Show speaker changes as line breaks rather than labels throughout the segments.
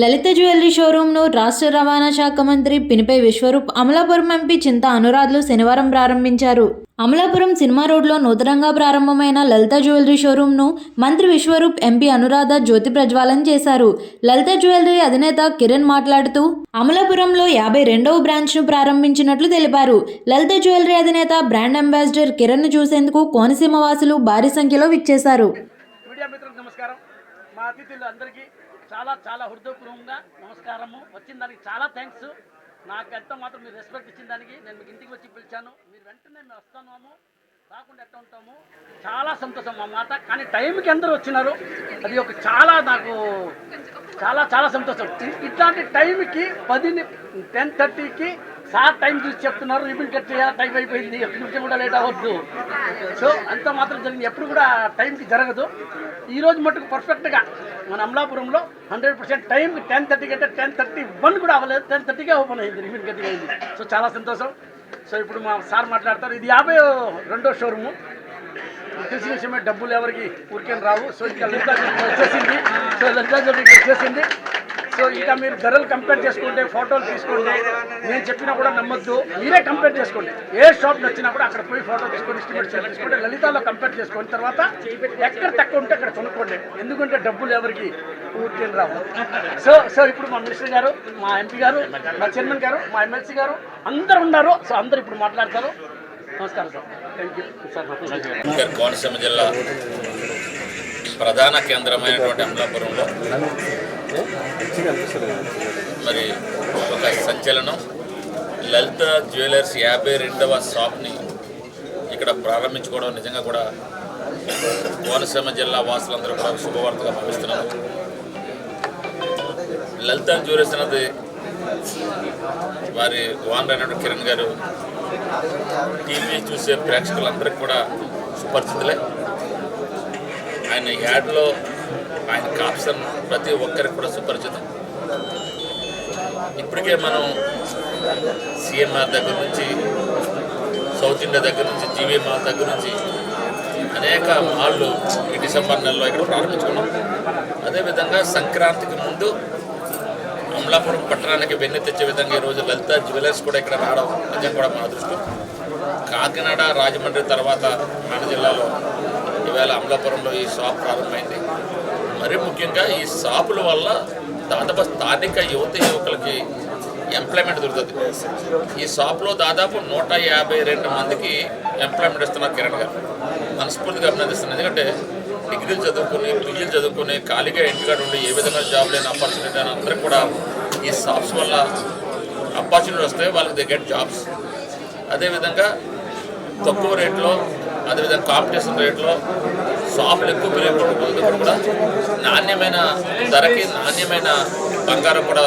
లలిత jewellery షోరూంను రాష్ట్ర రవాణా శాఖ మంత్రి పినిపై విశ్వరూప్ అమలాపురం ఎంపీ చింత అనురాధులు శనివారం ప్రారంభించారు. అమలాపురం సినిమా రోడ్లో నూతనంగా ప్రారంభమైన లలిత జ్యువెలరీ షోరూంను మంత్రి విశ్వరూప్ ఎంపీ అనురాధ జ్యోతి ప్రజ్వాలన చేశారు. లలిత జ్యువెలరీ అధినేత కిరణ్ మాట్లాడుతూ అమలాపురంలో యాభై రెండవ బ్రాంచ్ను ప్రారంభించినట్లు తెలిపారు. లలిత జ్యువెలరీ అధినేత బ్రాండ్ అంబాసిడర్ కిరణ్ను చూసేందుకు కోనసీమ వాసులు భారీ సంఖ్యలో విచ్చేశారు.
మీడియా మిత్రులకు నమస్కారం. మా అతిథులు అందరికీ చాలా చాలా హృదయపూర్వకంగా నమస్కారము. వచ్చిన దానికి చాలా థ్యాంక్స్ నాకు ఎంత మాత్రం మీరు రెస్పెక్ట్ ఇచ్చిన దానికి నేను మీకు ఇంటికి వచ్చి పిలిచాను. మీరు వెంటనే మేము వస్తున్నాము. రాకుండా ఎట్లా ఉంటాము? చాలా సంతోషం మా మాట కానీ టైంకి అందరూ వచ్చినారు. అది ఒక చాలా నాకు చాలా చాలా సంతోషం. ఇట్లాంటి టైంకి పది టెన్ థర్టీకి సార్ టైం చూసి చెప్తున్నారు రిబిన్ కట్ చేయాలి టైం అయిపోయింది ఎక్కడి నిమిషం కూడా లేట్ అవ్వద్దు. సో అంత మాత్రం జరిగింది. ఎప్పుడు కూడా టైంకి జరగదు. ఈరోజు మటుకు పర్ఫెక్ట్గా మన అమలాపురంలో హండ్రెడ్ పర్సెంట్ టైం టెన్ థర్టీకి అంటే టెన్ థర్టీ వన్ కూడా అవ్వలేదు. టెన్ థర్టీకే ఓపెన్ అయింది రిబిన్ కట్టింగ్ అయింది సో చాలా సంతోషం. సో ఇప్పుడు మా సార్ మాట్లాడతారు. ఇది యాభై రెండో షోరూము తెలిసిన విషయమే డబ్బులు ఎవరికి ఊరికేం రావు. సో ఇక్కడ లలితా జ్యువెలరీ వచ్చేసింది. సో లలితా వచ్చేసింది. సో ఇంకా మీరు ధరలు కంపేర్ చేసుకుంటే ఫోటోలు తీసుకోండి నేను చెప్పినా కూడా నమ్మొద్దు. మీరే కంపేర్ చేసుకోండి. ఏ షాప్ నచ్చినా కూడా అక్కడ పోయి ఫోటో తీసుకొని ఎస్టిమేట్ చేసుకుంటే లలితాలో కంపేర్ చేసుకున్న తర్వాత ఎక్కడ తక్కువ ఉంటే అక్కడ కొనుక్కోండి. ఎందుకంటే డబ్బులు ఎవరికి ఊరికేం రావు. సో సో ఇప్పుడు మా మినిస్టర్ గారు మా ఎంపీ గారు మా చైర్మన్ గారు మా ఎమ్మెల్సీ గారు అందరు ఉన్నారు. సో అందరు ఇప్పుడు మాట్లాడతారు. నమస్కారం sir. Thank you sir
Konaseema జిల్లా ప్రధాన కేంద్రమైనటువంటి అమలాపురంలో మరి ఒక సంచలనం. లలిత జ్యువెలర్స్ యాభై రెండవ షాప్ని ఇక్కడ ప్రారంభించుకోవడం నిజంగా కూడా కోనసీమ జిల్లా వాసులందరూ కూడా శుభవార్తగా భావిస్తున్నారు. లలిత జ్యువెలర్స్ అనేది వారి ఓనర్ అయినటువంటి కిరణ్ గారు టీవీ చూసే ప్రేక్షకులందరికీ కూడా సుపరిచితులే. ఆయన యాడ్లో ఆయన కాప్షన్ ప్రతి ఒక్కరికి కూడా సుపరిచితం. ఇప్పటికే మనం సిఎంఆర్ దగ్గర నుంచి సౌత్ ఇండియా దగ్గర నుంచి జీవీ మాల్ దగ్గర నుంచి అనేక మాళ్ళు ఈ డిసెంబర్ నెలలో ఇక్కడ ప్రారంభించుకున్నాం. అదేవిధంగా సంక్రాంతికి ముందు అమలాపురం పట్టణానికి వెన్ను తెచ్చే విధంగా ఈరోజు లలిత జ్యువెలర్స్ కూడా ఇక్కడ రావడం నిజం కూడా మన అదృష్టం. కాకినాడ రాజమండ్రి తర్వాత మన జిల్లాలో ఈవేళ అమలాపురంలో ఈ షాప్ ప్రారంభమైంది. మరీ ముఖ్యంగా ఈ షాపుల వల్ల దాదాపు స్థానిక యువత యువకులకి ఎంప్లాయ్మెంట్ దొరుకుతుంది. ఈ షాప్లో దాదాపు నూట యాభై రెండు మందికి ఎంప్లాయ్మెంట్ ఇస్తున్నారు కిరణ్ గారు. మనస్ఫూర్తిగా అభినందిస్తున్నాను. ఎందుకంటే డిగ్రీలు చదువుకుని పీజీలు చదువుకుని ఖాళీగా ఇంటికాడ ఉండి ఏ విధంగా జాబ్ లేని ఆపర్చునిటీ అని అందరికి కూడా ఈ షాప్స్ వల్ల ఆపర్చునిటీ వస్తే వాళ్ళకి దే గెట్ జాబ్స్ అదేవిధంగా తక్కువ రేట్లో అదేవిధంగా కాంపిటీషన్ రేట్లో షాపులు ఎక్కువ పెరిగినప్పుడు కూడా నాణ్యమైన ధరకి నాణ్యమైన బంగారం కూడా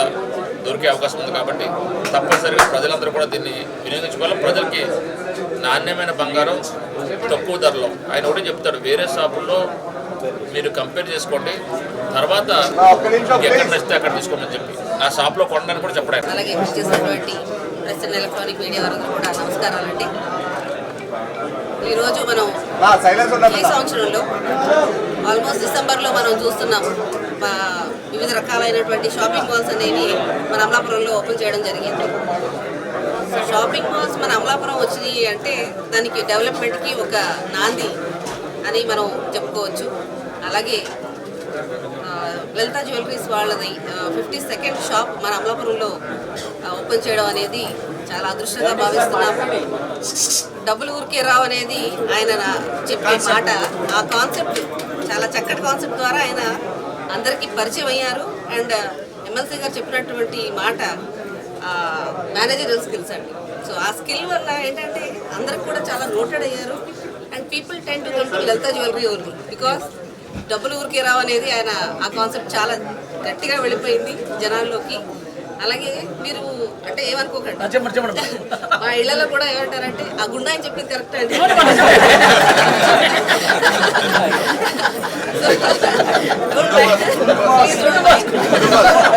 దొరికే అవకాశం ఉంది కాబట్టి తప్పనిసరిగా ప్రజలందరూ కూడా దీన్ని వినియోగించుకోవాలి. ప్రజలకి నాణ్యమైన బంగారం తక్కువ ధరలో ఆయన ఒకటి చెప్తాడు వేరే షాపుల్లో మీరు కంపేర్ చేసుకోండి తర్వాత ఎక్కడ నచ్చితే అక్కడ తీసుకోమని చెప్పి. నా షాప్లో కొనడానికి కూడా చెప్పడం
అలాగే చేసినటువంటి ఎలక్ట్రానిక్ మీడియా వారందరూ కూడా నమస్కారాలండి. ఈరోజు మనం ఈ సంవత్సరంలో ఆల్మోస్ట్ డిసెంబర్లో మనం చూస్తున్నాం. వివిధ రకాలైనటువంటి షాపింగ్ మాల్స్ అనేవి మన అమలాపురంలో ఓపెన్ చేయడం జరిగింది. సో షాపింగ్ మాల్స్ మన అమలాపురం వచ్చినాయి అంటే దానికి డెవలప్మెంట్కి ఒక నాంది అని మనం చెప్పుకోవచ్చు. అలాగే లలిత జ్యువెలరీస్ వాళ్ళది ఫిఫ్టీ సెకండ్ షాప్ మన అమలాపురంలో ఓపెన్ చేయడం అనేది చాలా అదృష్టంగా భావిస్తున్నాము డబ్బులు ఊరికే రావు అనేది ఆయన చెప్పే మాట. ఆ కాన్సెప్ట్ చాలా చక్కటి కాన్సెప్ట్ ద్వారా ఆయన అందరికీ పరిచయం అయ్యారు. అండ్ ఎమ్మెల్సీ గారు చెప్పినటువంటి మాట మేనేజరల్ స్కిల్స్ అండి. సో ఆ స్కిల్ వల్ల ఏంటంటే అందరికి కూడా చాలా నోటెడ్ అయ్యారు. And people tend to come to Lalitha jewellery only because డబ్బులు ఊరికే రావనేది ఆయన ఆ కాన్సెప్ట్ చాలా గట్టిగా వెళ్ళిపోయింది జనాల్లోకి. అలాగే మీరు అంటే ఏమనుకోకండి. మా ఇళ్ళలో కూడా ఏమంటారంటే ఆ గుండా అని చెప్పింది కరెక్ట్ అండి. ప్లీజ్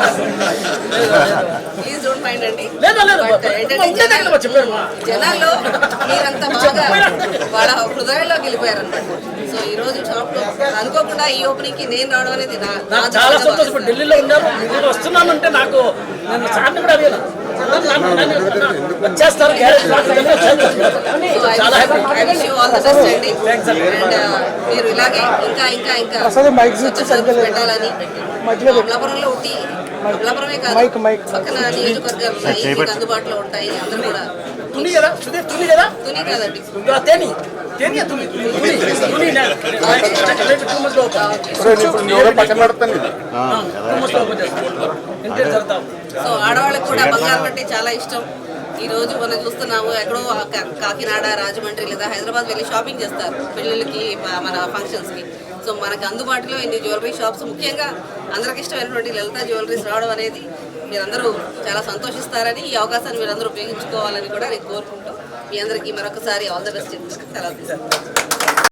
జనాల్లో జనాల్లో మీరంతా బాగా వాళ్ళ హృదయాల్లోకి వెళ్ళిపోయారనమాట సో ఈ రోజు షాప్లో అనుకోకుండా ఈ ఓపెనింగ్కి నేను రావడం అనేది
చాలా సంతోషం. ఢిల్లీలో ఉన్నారు మీరు వస్తున్నానంటే నాకు నన్ను సార్ని కూడా అడిగాను. వచ్చేస్తారు చాలా
uh, మీరు ఇలాగే ఇంకా ఇంకా ఇంకా పెట్టాలని అమలాపురంలో ఒకటి అమలాపురమే కాదు. పక్కన నియోజకవర్గాలు ఉన్నాయి మీకు అందుబాటులో ఉంటాయి. అందరూ కూడా
తుని కదా? సుధీర్ తుని కదా?
తుని కాదండి.
తేని.
సో ఆడవాళ్ళకి కూడా బంగారం అంటే చాలా ఇష్టం. ఈ రోజు మనం చూస్తున్నాము ఎక్కడో కాకినాడ రాజమండ్రి లేదా హైదరాబాద్ వెళ్ళి షాపింగ్ చేస్తారు. పెళ్ళిళ్ళకి మ- మన ఫంక్షన్స్కి. సో మనకు అందుబాటులో ఇన్ని జ్యువెలరీ షాప్స్ ముఖ్యంగా అందరికి ఇష్టమైనటువంటి లలిత జ్యువెలరీస్ రావడం అనేది మీరందరూ చాలా సంతోషిస్తారని ఈ అవకాశాన్ని మీరందరూ ఉపయోగించుకోవాలని కూడా నేను కోరుకుంటూ మీ అందరికీ మరొకసారి ఆల్ ద బెస్ట్ చెప్తాను